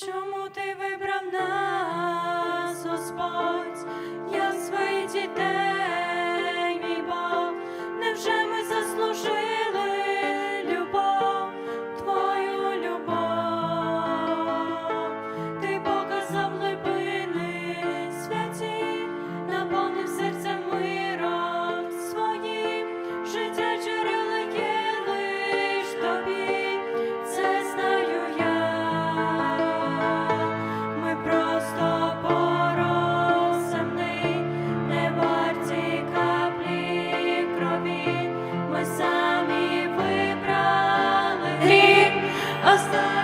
Чому ти вибрав нас, Господь, я своїх дітей, just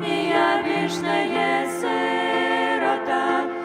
і я вічна є сирота.